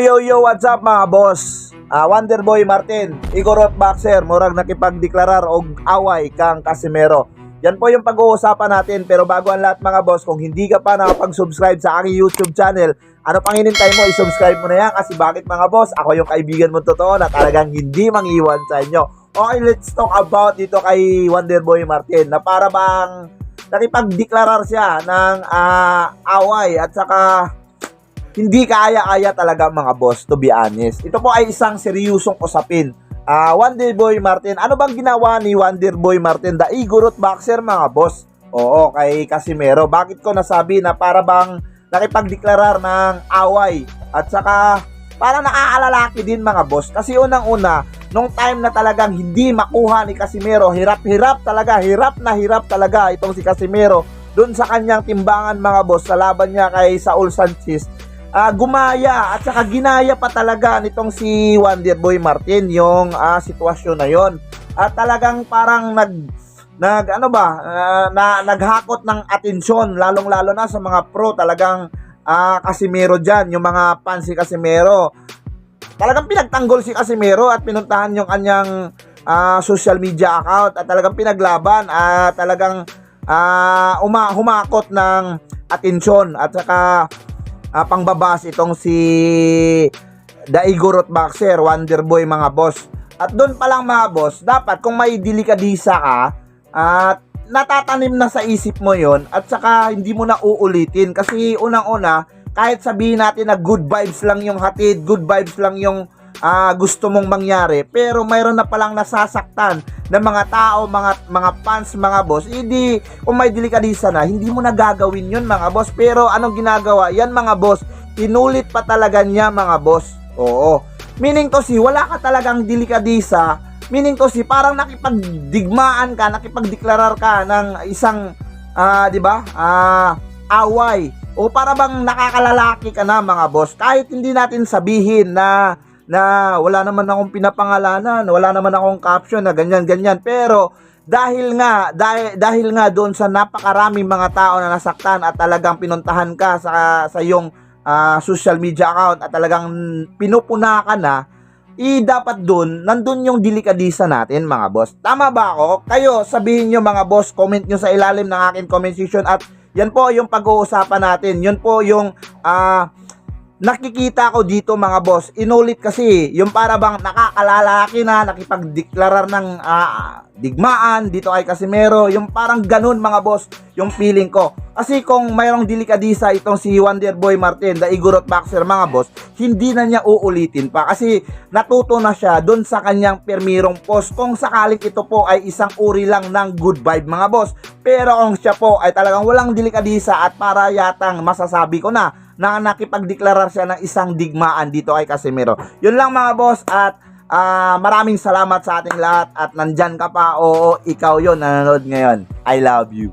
Yo yo, what's up mga boss? Ah, Wonder Boy Martin, Igorot Boxer, murag nakipagdeklarar og away kang Casimero. Yan po yung pag-uusapan natin pero bago ang lahat mga boss, kung hindi ka pa nakapag-subscribe sa aking YouTube channel, ano pang hinintay mo, i-subscribe mo na yan kasi bakit mga boss, ako yung kaibigan mo totoo na talagang hindi mangiwan sa inyo. Okay, let's talk about dito kay Wonder Boy Martin na para bang nakipagdeklarar siya ng ah, away at saka hindi kaya-kaya talaga mga boss, to be honest. Ito po ay isang seryosong usapin. Ah, Wonder Boy Martin, ano bang ginawa ni Wonder Boy Martin, the Igorot Boxer mga boss? Oo, kay Casimero. Bakit ko nasabi na para bang nakipagdeklarar ng away at saka para nakaalalaki din mga boss. Kasi unang-una, nung time na talagang hindi makuha ni Casimero, hirap-hirap talaga, hirap na hirap talaga itong si Casimero doon sa kanyang timbangan mga boss sa laban niya kay Saul Sanchez ah, gumaya at saka ginaya pa talaga nitong si Wonder Boy Martin yung ah, sitwasyon na yon. At talagang parang nag nag ano ba ah, na naghakot ng atensyon lalong-lalo na sa mga pro talagang ah, Casimero diyan, yung mga fans si Casimero. Talagang pinagtanggol si Casimero at pinuntahan yung kanyang ah, social media account at talagang pinaglaban at talagang ah, uma, humakot ng atensyon at saka ah, pangbabas itong si Daigorot Boxer, Wonder Boy mga boss. At doon pa lang mga boss, dapat kung may delikadisa ka, at natatanim na sa isip mo yon at saka hindi mo na uulitin kasi unang-una kahit sabihin natin na good vibes lang yung hatid, good vibes lang yung ah, gusto mong mangyari, pero mayroon na palang nasasaktan ng mga tao, mga mga fans, mga boss. Hindi kung may delikadisa na, hindi mo na gagawin 'yun mga boss. Pero anong ginagawa? Yan mga boss, inulit pa talaga niya mga boss. Oo. Meaning to si wala ka talagang delikadisa, meaning to si parang nakipagdigmaan ka, nakipagdeklarar ka ng isang ah, 'di ba? Ah, away o para bang nakakalalaki ka na mga boss kahit hindi natin sabihin na na wala naman akong pinapangalanan, wala naman akong caption na ganyan ganyan pero dahil nga dahil, dahil nga doon sa napakaraming mga tao na nasaktan at talagang pinuntahan ka sa sa iyong ah, social media account at talagang pinupuna ka na i dapat doon nandun yung delikadisa natin mga boss. Tama ba ako? Kayo sabihin nyo mga boss, comment nyo sa ilalim ng akin comment section at yan po yung pag-uusapan natin. Yun po yung ah nakikita ko dito mga boss, inulit kasi yung para bang nakakalalaki na nakipagdeklarar ng ah, digmaan dito kay Casimero, yung parang ganun mga boss, yung feeling ko. Kasi kung mayroong delikadisa itong si Wonder Boy Martin, the Igorot Boxer mga boss, hindi na niya uulitin pa kasi natuto na siya doon sa kanyang permirong post kung sakaling ito po ay isang uri lang ng good vibe mga boss. Pero kung siya po ay talagang walang delikadisa at para yatang masasabi ko na na nakipagdeklarar siya ng isang digmaan dito kay Casimiro. Yun lang mga boss at ah, maraming salamat sa ating lahat at nandyan ka pa. Oo, ikaw yon nanonood ngayon. I love you.